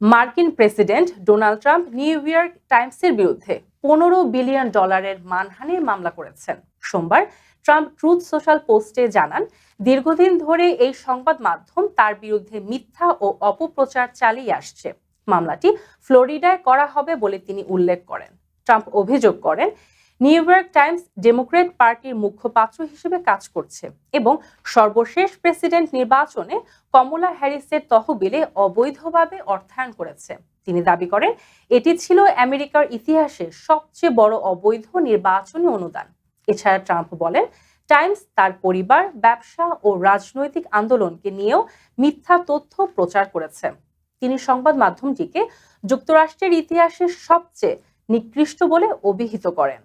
মার্কিন president Donald Trump New York টাইমসের বিরুদ্ধে পনেরো বিলিয়ন ডলারের মানহানির মামলা করেছেন। সোমবার ট্রাম্প ট্রুথ সোশ্যাল পোস্টে জানান, দীর্ঘদিন ধরে এই সংবাদ মাধ্যম তার বিরুদ্ধে মিথ্যা ও অপপ্রচার চালিয়ে আসছে। মামলাটি ফ্লোরিডায় করা হবে বলে তিনি উল্লেখ করেন। ট্রাম্প অভিযোগ করেন নিউ ইয়র্ক টাইমস ডেমোক্রেট পার্টির মুখপাত্র হিসেবে কাজ করছে এবং সর্বশেষ প্রেসিডেন্ট নির্বাচনে কমলা হ্যারিসের তহবিলে অবৈধভাবে অর্থায়ন করেছে। তিনি দাবি করেন, এটি ছিল আমেরিকার ইতিহাসে সবচেয়ে বড় অবৈধ নির্বাচনী অনুদান। এছাড়া ট্রাম্প বলেন, টাইমস তার পরিবার, ব্যবসা ও রাজনৈতিক আন্দোলনকে নিয়েও মিথ্যা তথ্য প্রচার করেছে। তিনি সংবাদ মাধ্যমটিকে যুক্তরাষ্ট্রের ইতিহাসে সবচেয়ে নিকৃষ্ট বলে অভিহিত করেন।